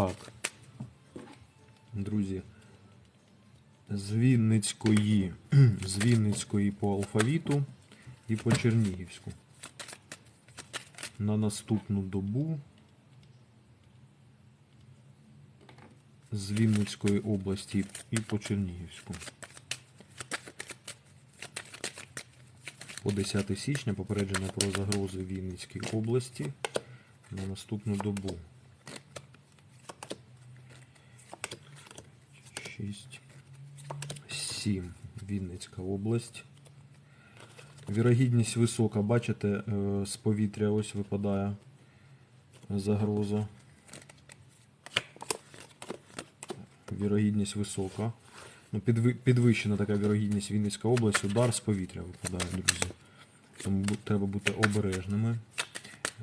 Так. Друзі. З Вінницької, з Вінницької по алфавіту і по Чернігівську. На наступну добу з Вінницької області і по Чернігівську. По 10 січня попередження про загрози Вінницькій області на наступну добу. 6, 7. Вінницька область. Вірогідність висока, бачите, е, з повітря ось випадає загроза. Вірогідність висока. Ну, підвищена така вірогідність Вінницька область, удар з повітря випадає, друзі. Тому треба бути обережними.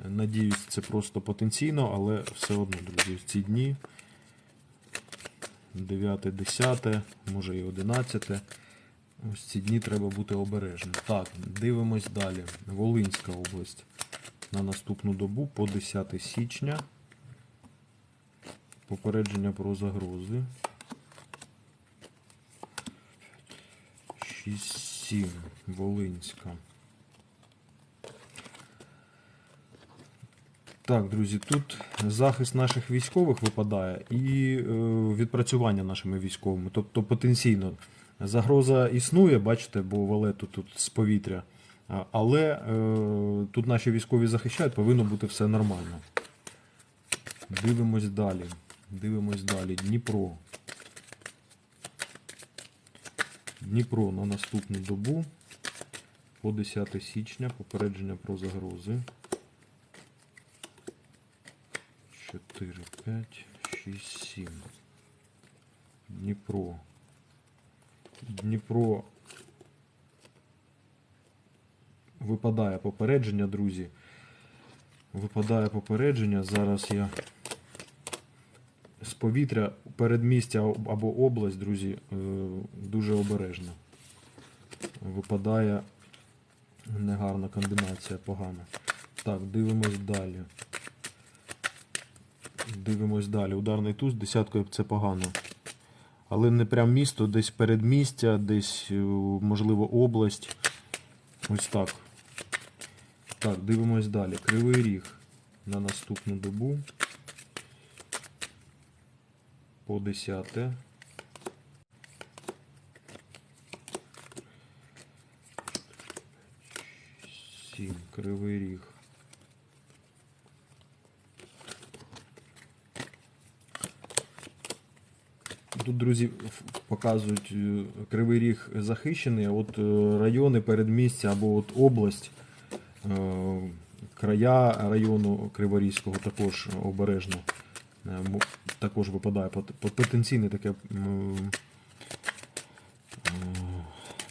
Надіюсь, це просто потенційно, але все одно, друзі, в ці дні 9, 10, може і 11. Ось ці дні треба бути обережним. Так, дивимось далі. Волинська область на наступну добу по 10 січня. Попередження про загрози. 6-7. Волинська. Так, друзі, тут захист наших військових випадає і е, відпрацювання нашими військовими. Тобто потенційно загроза існує, бачите, бо валету тут з повітря. Але е, тут наші військові захищають, повинно бути все нормально. Дивимось далі. Дивимось далі. Дніпро. Дніпро на наступну добу по 10 січня попередження про загрози. 4, 5, 6, 7. Дніпро. Дніпро випадає попередження, друзі. Випадає попередження. Зараз я з повітря передмістя або область, друзі, е, дуже обережно. Випадає негарна комбінація, погана. Так, дивимось далі. Дивимось далі. Ударний туз десяткою це погано. Але не прям місто, десь передмістя, десь, е, можливо, область. Ось так. Так, дивимось далі. Кривий ріг на наступну добу. По 10. Сім. Кривий ріг. Тут, друзі, показують е, Кривий Ріг захищений, а от е, райони передмістя або от область, е, края району Криворізького також обережно. Також випадає пот- пот- потенційне таке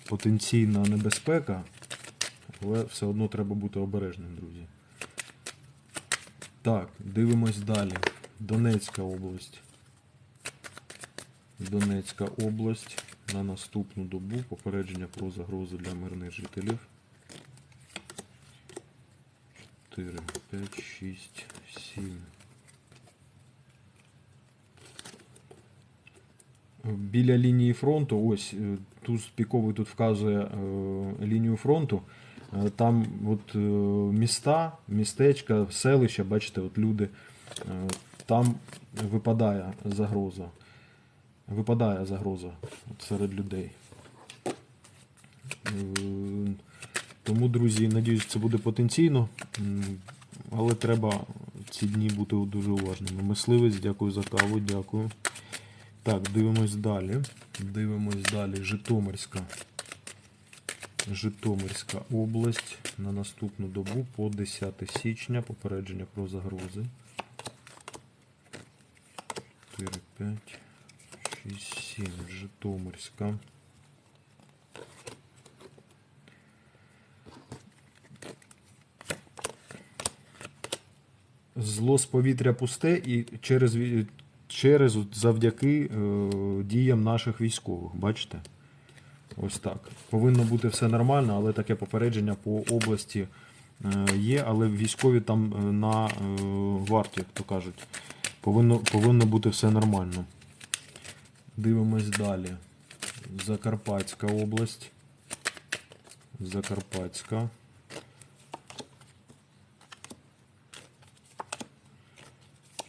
потенційна небезпека, але все одно треба бути обережним, друзі. Так, дивимось далі. Донецька область. Донецька область на наступну добу попередження про загрози для мирних жителів. 4, 5, 6, 7. Біля лінії фронту, ось е, туз піковий тут вказує е, лінію фронту. Е, Там от е, міста, містечка, селища, бачите, от люди, е, там випадає загроза. Випадає загроза серед людей. Е, Тому, друзі, надіюсь, це буде потенційно, але треба ці дні бути дуже уважними. Мисливець, дякую за каву, дякую. Так, дивимось далі. Дивимось далі. Житомирська. Житомирська область на наступну добу по 10 січня. Попередження про загрози. 4, 5, 6, 7. Житомирська. Зло з повітря пусте і через, через завдяки е, діям наших військових. Бачите? Ось так. Повинно бути все нормально, але таке попередження по області е, є, але військові там е, на е, варті, як то кажуть. Повинно, повинно бути все нормально. Дивимось далі. Закарпатська область. Закарпатська.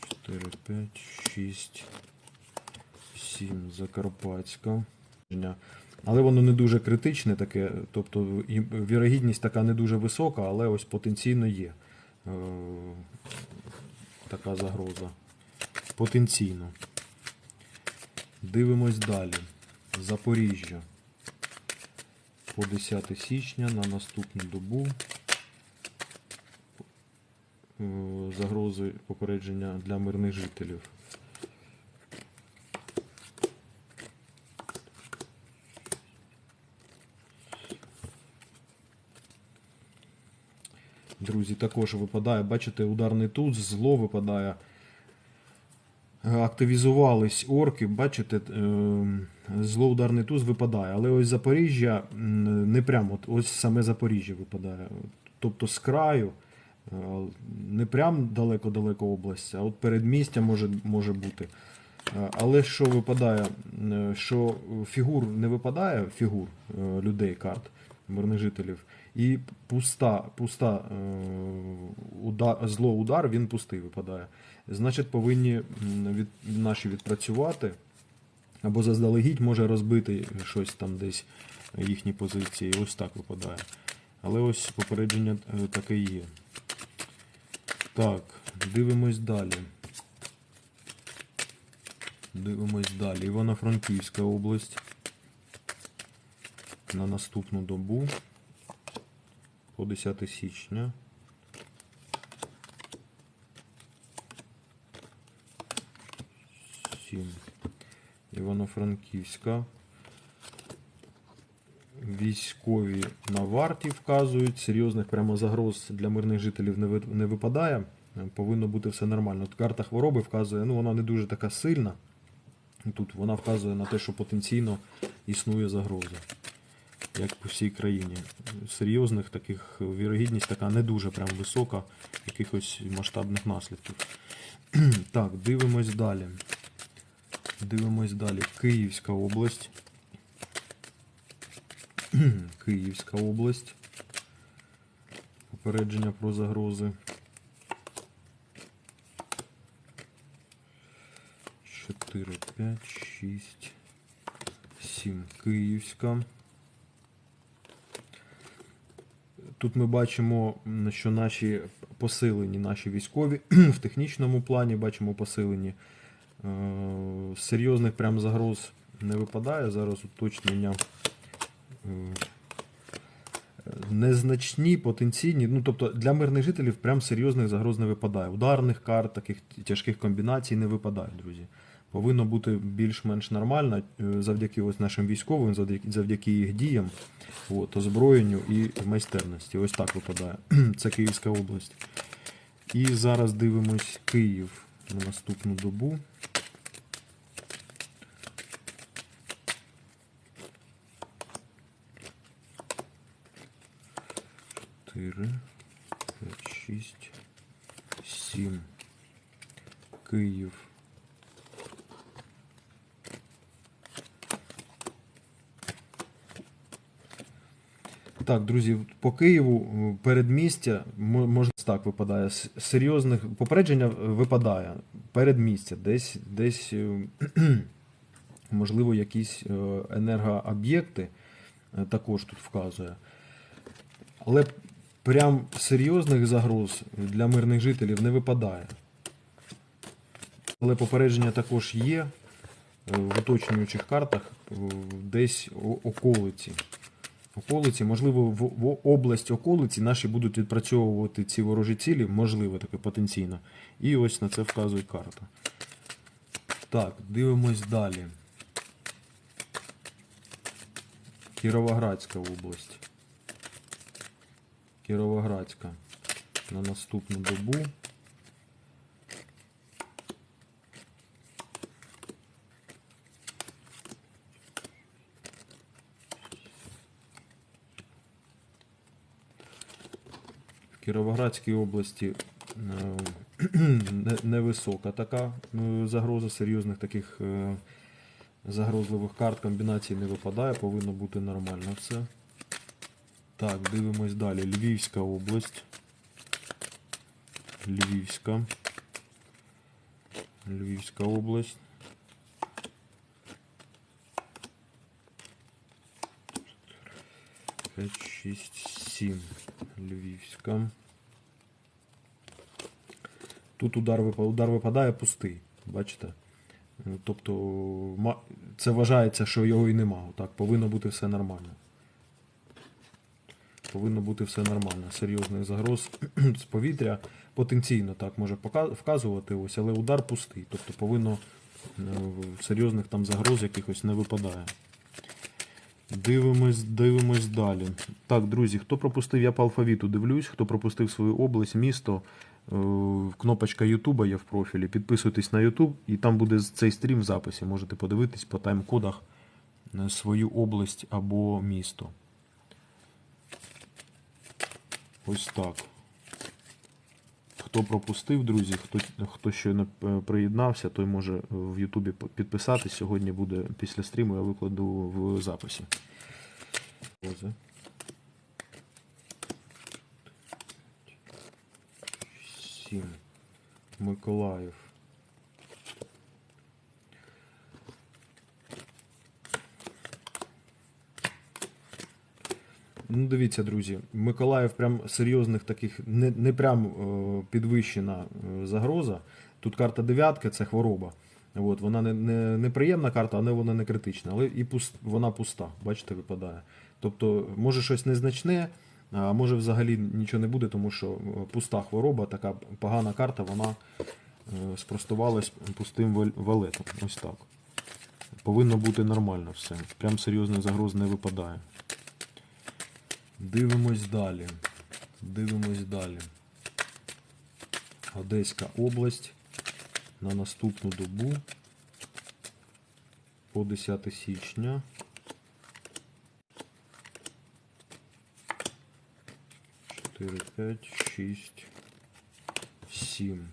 Чотири, п'ять, шість, сім. Закарпатська. Але воно не дуже критичне таке, тобто вірогідність така не дуже висока, але ось потенційно є е, така загроза. Потенційно. Дивимось далі. Запоріжжя. По 10 січня на наступну добу. Е, Загрози попередження для мирних жителів. Друзі, також випадає, бачите, ударний туз, зло випадає. Активізувались орки, бачите, е, зло ударний туз випадає. Але ось Запоріжжя не прямо, ось саме Запоріжжя випадає. Тобто з краю, е, не прям далеко-далеко область, а от передмістя може, може бути. Е, Але що випадає, що фігур не випадає, фігур людей, карт, мирних жителів, і пуста, пуста е, удар, зло удар, він пустий випадає. Значить, повинні від, наші відпрацювати, або заздалегідь може розбити щось там десь їхні позиції. Ось так випадає. Але ось попередження е, таке є. Так, дивимось далі. Дивимось далі. Івано-Франківська область. На наступну добу. По 10 січня. Івано-Франківська. Військові на варті вказують. Серйозних прямо загроз для мирних жителів не ви- не випадає. Повинно бути все нормально. От карта хвороби вказує, ну вона не дуже така сильна. Тут вона вказує на те, що потенційно існує загроза, як по всій країні. Серйозних таких вірогідність така не дуже прям висока, якихось масштабних наслідків. Так, дивимось далі. Дивимось далі. Київська область. Київська область. Попередження про загрози. 4, 5, 6, 7. Київська. Тут ми бачимо, що наші посилені, наші військові в технічному плані бачимо посилені. Е, Серйозних прям загроз не випадає. Зараз уточнення. Е, Незначні, потенційні, ну тобто для мирних жителів прям серйозних загроз не випадає. Ударних карт, таких тяжких комбінацій не випадає, друзі. Повинно бути більш-менш нормально е, завдяки ось нашим військовим, завдяки, їх діям, от, озброєнню і майстерності. Ось так випадає. Це Київська область. І зараз дивимось Київ на наступну добу. Чотири, п'ять, шість, сім. Київ. Так, друзі, по Києву е, передмістя можна так випадає. С- Серйозних попередження е, випадає. Передмістя, десь, десь е, можливо, якісь енергооб'єкти також тут вказує. Але прям серйозних загроз для мирних жителів не випадає. Але попередження також є в уточнюючих картах десь околиці. Околиці, можливо, в, в область околиці наші будуть відпрацьовувати ці ворожі цілі, можливо, таке потенційно. І ось на це вказує карта. Так, дивимось далі. Кіровоградська область. Кіровоградська. На наступну добу. Кіровоградській області е, невисока така е, загроза, серйозних таких е, загрозливих карт комбінацій не випадає, повинно бути нормально все. Так, дивимось далі. Львівська область. Львівська. Львівська область. П'ять, шість, сім. Львівська. Тут удар, удар випадає пустий. Бачите? Е, Тобто це вважається, що його і нема. Так, повинно бути все нормально. Повинно бути все нормально. Серйозних загроз з повітря потенційно так може вказувати, ось, але удар пустий. Тобто повинно е, серйозних там загроз якихось не випадає. Дивимось, дивимось далі. Так, друзі, хто пропустив, я по алфавіту дивлюсь, хто пропустив свою область, місто. е, Кнопочка Ютуба є в профілі. Підписуйтесь на Ютуб, і там буде цей стрім в записі. Можете подивитись по тайм-кодах е, свою область або місто. Ось так. Хто пропустив, друзі, хто, хто щойно е, приєднався, той може в Ютубі підписатись. Сьогодні буде після стріму, я викладу в записі. Сім. Миколаїв. Ну, дивіться, друзі, Миколаїв прям серйозних таких, не, не прям е, підвищена е, загроза. Тут карта дев'ятка це хвороба. От, вона не, не, неприємна карта, але вона не критична. Але і пуст, вона пуста, бачите, випадає. Тобто, може щось незначне, а може взагалі нічого не буде, тому що е, пуста хвороба, така погана карта, вона спростувалась пустим валетом. Ось так. Повинно бути нормально все. Прям серйозних загроз не випадає. Дивимось далі. Дивимось далі. Одеська область на наступну добу по 10 січня. Чотири, п'ять, шість, сім.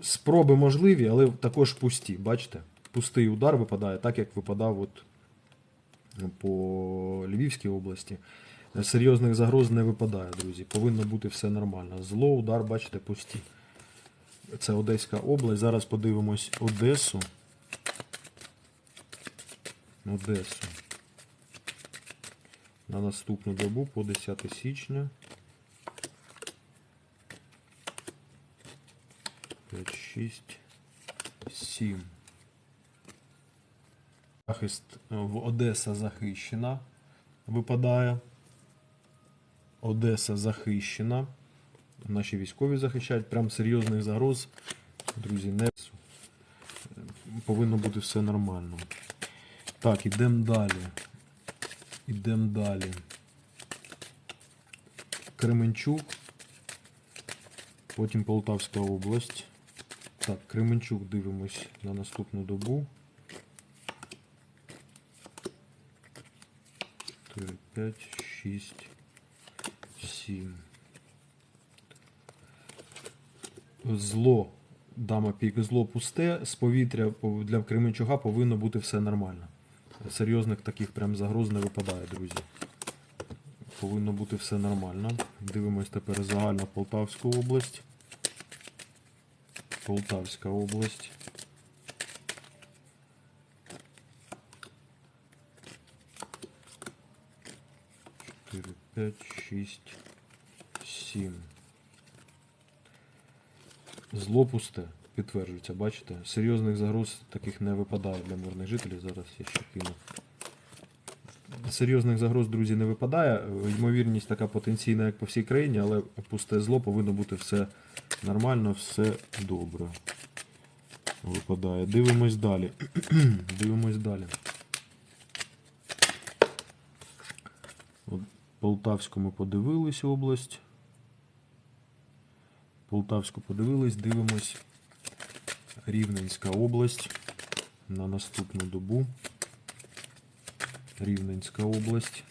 Спроби можливі, але також пусті. Бачите? Пустий удар випадає, так як випадав от по Львівській області. Серйозних загроз не випадає, друзі. Повинно бути все нормально. Зло, удар, бачите, пусті. Це Одеська область. Зараз подивимось Одесу. Одесу. На наступну добу по 10 січня. 5, 6, 7. Захист в Одеса захищена. Випадає. Одеса захищена. Наші військові захищають. Прям серйозних загроз. Друзі, не повинно бути все нормально. Так, ідемо далі. Ідемо далі. Кременчук. Потім Полтавська область. Так, Кременчук дивимось на наступну добу. 4, 5, 6, 7. Зло. Дама пік, зло пусте. З повітря для Кременчуга повинно бути все нормально. Серйозних таких прям загроз не випадає, друзі. Повинно бути все нормально. Дивимось тепер загально Полтавську область. Полтавська область. Чотири, п'ять, шість, сім. Зло пусте, підтверджується, бачите? Серйозних загроз таких не випадає для мирних жителів. Зараз я ще кину. Серйозних загроз, друзі, не випадає. Ймовірність така потенційна, як по всій країні, але пусте зло повинно бути все нормально, все добре. Випадає. Дивимось далі. Дивимось далі. От Полтавську ми подивились область. Полтавську подивились, дивимось. Рівненська область на наступну добу. Рівненська область.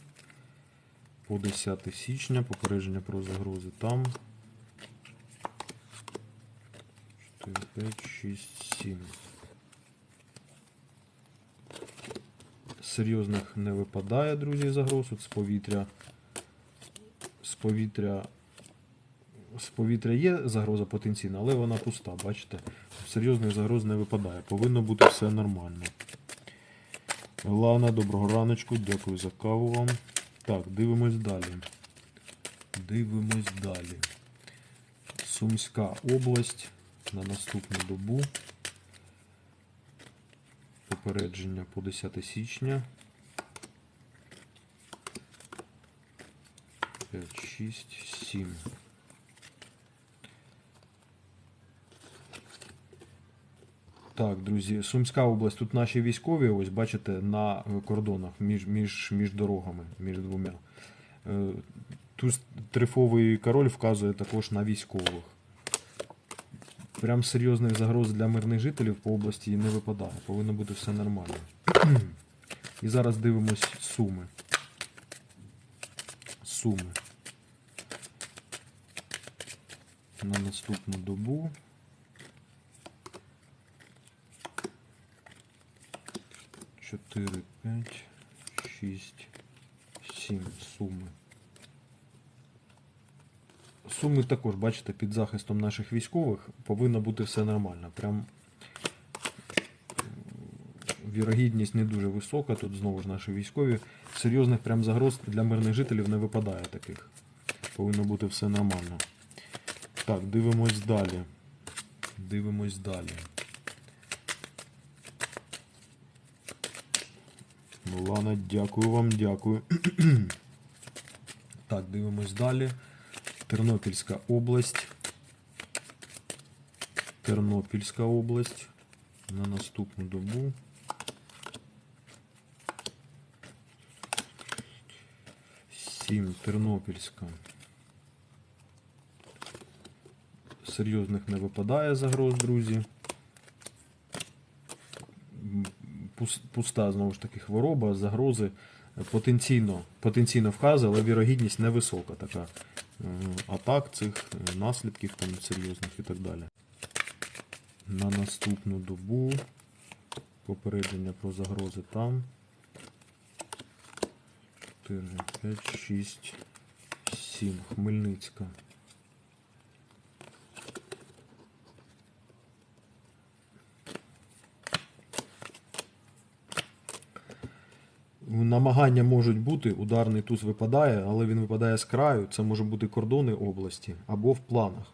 По 10 січня. Попередження про загрози там. 4, 5, 6, 7. Серйозних не випадає, друзі, загроз. От з повітря. З повітря. З повітря є загроза потенційна, але вона пуста, бачите? Серйозних загроз не випадає. Повинно бути все нормально. Лана, доброго раночку, дякую за каву вам. Так, дивимось далі. Дивимось далі. Сумська область на наступну добу. Попередження по 10 січня. 5, 6, 7. Так, друзі, Сумська область. Тут наші військові, ось бачите, на кордонах між, між, між дорогами, між двома. Е, Тут трифовий король вказує також на військових. Прям серйозних загроз для мирних жителів по області не випадає. Повинно бути все нормально. І зараз дивимось суми. Суми. На наступну добу. Чотири, п'ять, шість, сім суми. Суми також, бачите, під захистом наших військових повинно бути все нормально. Прям вірогідність не дуже висока, тут знову ж наші військові. Серйозних прям загроз для мирних жителів не випадає таких. Повинно бути все нормально. Так, дивимось далі. Дивимось далі. Ну, Лана, дякую вам, дякую. так, дивимось далі. Тернопільська область. Тернопільська область. На наступну добу. Сім. Тернопільська. Серйозних не випадає загроз, друзі. Пуста, знову ж таки, хвороба, загрози потенційно, потенційно вказує, але вірогідність невисока така атак цих е, наслідків там серйозних і так далі. На наступну добу попередження про загрози там. 4, 5, 6, 7. Хмельницька. Намагання можуть бути, ударний туз випадає, але він випадає з краю. Це може бути кордони області або в планах.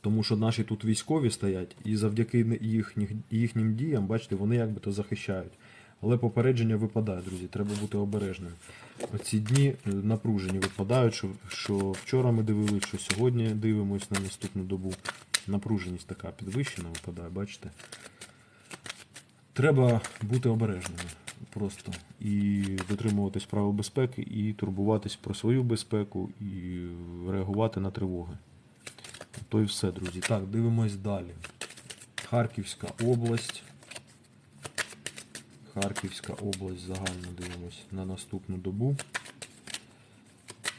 Тому що наші тут військові стоять, і завдяки їхніх, їхнім діям, бачите, вони якби то захищають. Але попередження випадає, друзі, треба бути обережним. Оці дні е, напружені випадають, що, що вчора ми дивилися, що сьогодні дивимось на наступну добу. Напруженість така підвищена випадає, бачите. Треба бути обережними просто і дотримуватись правил безпеки, і турбуватись про свою безпеку, і реагувати на тривоги. То і все, друзі. Так, дивимось далі. Харківська область. Харківська область загально дивимось на наступну добу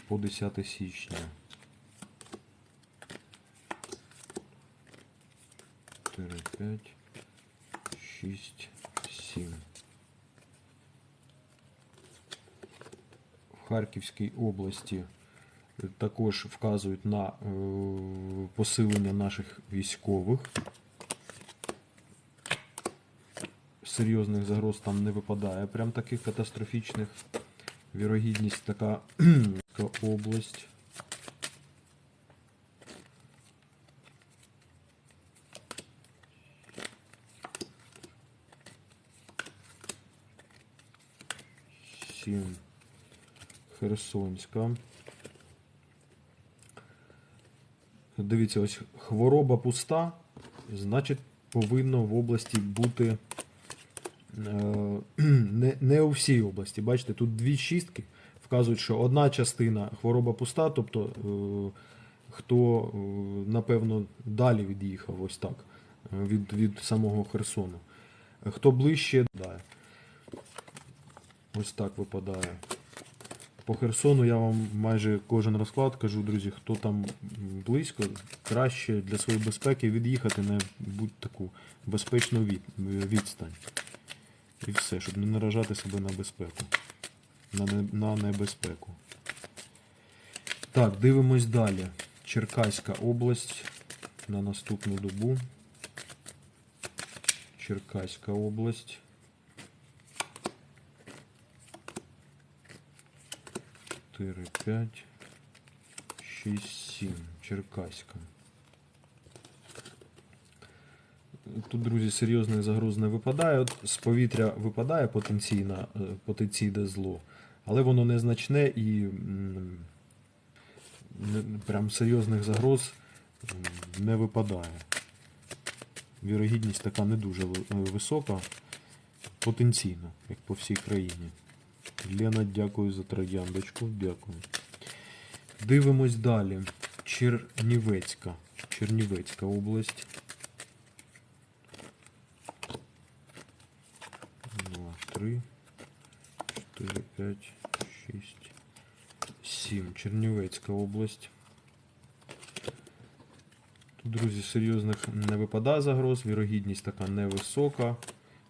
по 10 січня. 4, 5, 6, 7. В Харківській області е, також вказують на е, посилення наших військових. Серйозних загроз там не випадає, прям таких катастрофічних. Вірогідність така область. Сім. Херсонська. Дивіться, ось хвороба пуста, значить повинно в області бути е, не, не у всій області. Бачите, тут дві шістки вказують, що одна частина хвороба пуста, тобто е, хто, е, напевно, далі від'їхав, ось так, від, від самого Херсону. Хто ближче, да. Ось так випадає. По Херсону я вам майже кожен розклад кажу, друзі, хто там близько, краще для своєї безпеки від'їхати на будь-таку безпечну від, відстань. І все, щоб не наражати себе на безпеку. На, не, на небезпеку. Так, дивимось далі. Черкаська область на наступну добу. Черкаська область. 4, 5, 6, 7. Черкаська. Тут, друзі, серйозних загроз не випадає. От з повітря випадає потенційно, е, потенційне зло, але воно незначне і прям серйозних загроз не випадає. Вірогідність така не дуже е, висока, потенційно, як по всій країні. Лена, дякую за трояндочку. Дякую. Дивимось далі. Чернівецька. Чернівецька область. Два, три, чотири, п'ять, шість, сім. Чернівецька область. Тут, друзі, серйозних не випадає загроз, вірогідність така невисока.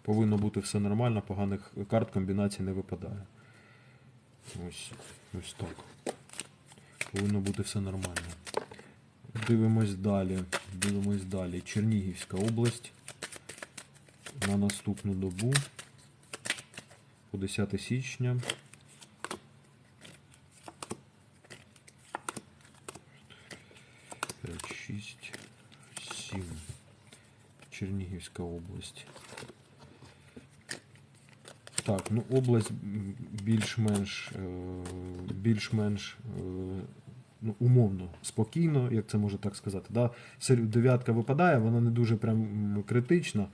Повинно бути все нормально, поганих карт комбінацій не випадає. Ось, ось так. Повинно бути все нормально. Дивимось далі. Дивимось далі. Чернігівська область. На наступну добу. По 10 січня. П'ять, шість, сім. Чернігівська область. Так, ну область більш-менш е, більш-менш е, ну, умовно спокійно, як це можна так сказати. Да? Дев'ятка випадає, вона не дуже прям критична,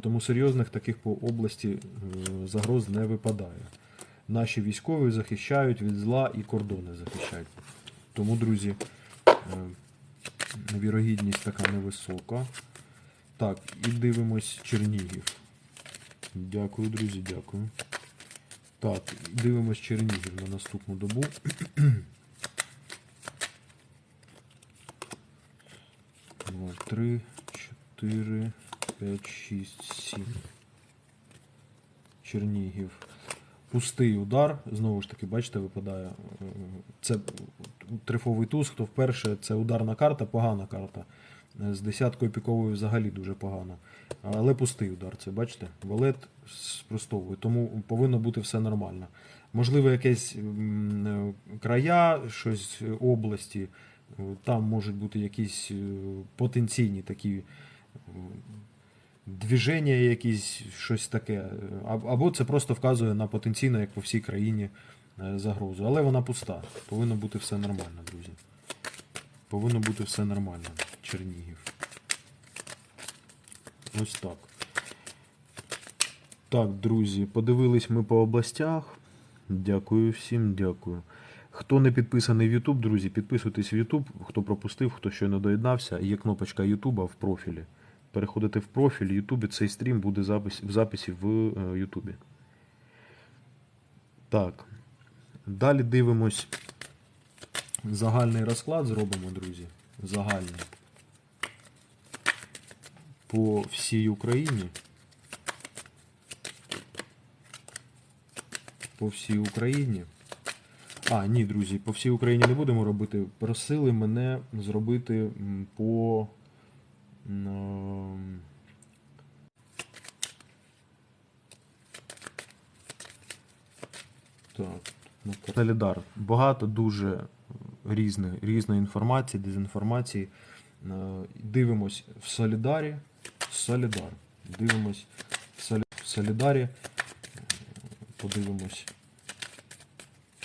тому серйозних таких по області е, загроз не випадає. Наші військові захищають від зла і кордони захищають. Тому, друзі, вірогідність така невисока. Так, і дивимось Чернігів. Дякую, друзі, дякую. Так, дивимось Чернігів на наступну добу. Два, три, чотири, п'ять, шість, сім. Чернігів. Пустий удар. Знову ж таки, бачите, випадає. е, Це трифовий туз, хто вперше, це ударна карта, погана карта. Е, З десяткою піковою взагалі дуже погано. Але пустий удар, це бачите, валет спростовує, тому повинно бути все нормально. Можливо, якесь е, края, щось е, області, там можуть бути якісь потенційні такі движення, якісь щось таке. Або це просто вказує на потенційно, як по всій країні, загрозу. Але вона пуста. Повинно бути все нормально, друзі. Повинно бути все нормально. Чернігів. Ось так. Так, друзі, подивились ми по областях. Дякую всім, дякую. Хто не підписаний в YouTube, друзі, підписуйтесь в YouTube. Хто пропустив, хто не доєднався, є кнопочка YouTube в профілі. Переходите в профіль YouTube, цей стрім буде запис, в записі в е, YouTube. Так. Далі дивимось. Загальний розклад зробимо, друзі. Загальний. По всій Україні. По всій Україні. А, ні, друзі, по всій Україні не будемо робити. Просили мене зробити по. Так, Солідар. Багато дуже різної, різної інформації, дезінформації. Е, Дивимось в Солідарі. Солідар. Дивимось в Солі- в Солідарі. Подивимось.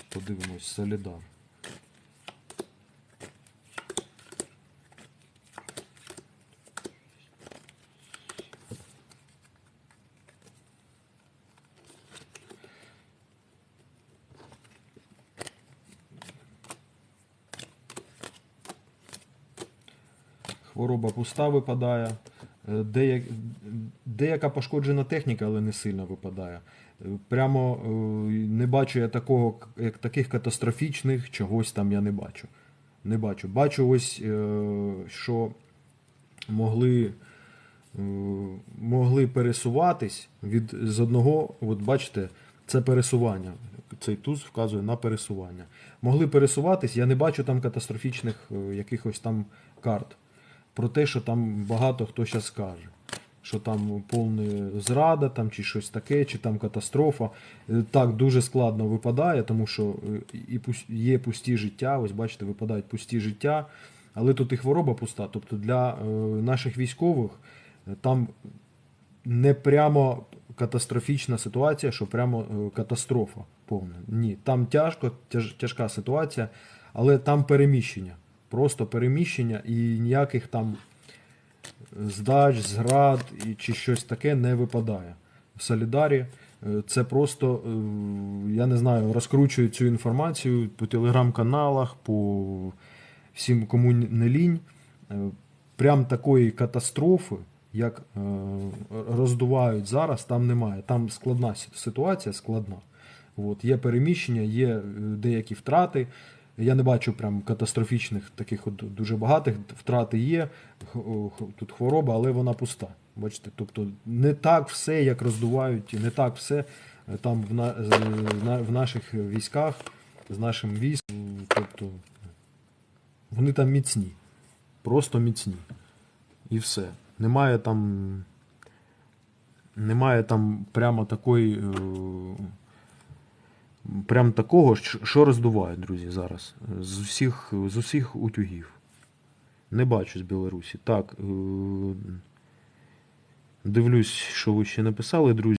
Подивимось Солідар. Хвороба пуста випадає. Е, Деяк... Деяка пошкоджена техніка, але не сильно випадає. Е, Прямо е, не бачу я такого, як таких катастрофічних чогось там я не бачу. Не бачу. Бачу ось, що могли, могли пересуватись від з одного, от бачите, це пересування. Цей туз вказує на пересування. Могли пересуватись, я не бачу там катастрофічних якихось там карт. Про те, що там багато хто зараз скаже. Що там повна зрада, там, чи щось таке, чи там катастрофа. Е, Так, дуже складно випадає, тому що е, і є пусті життя, ось бачите, випадають пусті життя, але тут і хвороба пуста. Тобто для е, наших військових там не прямо катастрофічна ситуація, що прямо катастрофа повна. Ні, там тяжко, тяж, тяжка ситуація, але там переміщення. Просто переміщення і ніяких там здач, зрад чи щось таке не випадає. В Солідарі е, це просто, е, я не знаю, розкручують цю інформацію по телеграм-каналах, по всім, кому не лінь. Е, Прям такої катастрофи, як роздувають зараз, там немає. Там складна ситуація, складна. От, є переміщення, є деякі втрати. Я не бачу прям катастрофічних таких от дуже багатих. Втрати є, тут хвороба, але вона пуста. Бачите, тобто не так все, як роздувають, не так все е, там в, на, в наших військах, з нашим військом. Тобто вони там міцні. Просто міцні. І все. Немає там. Немає там прямо такої. Прям такого, що що роздуває, друзі, зараз. З усіх, з усіх утюгів. Не бачу з Білорусі. Так. е, Дивлюсь, що ви ще написали, друзі.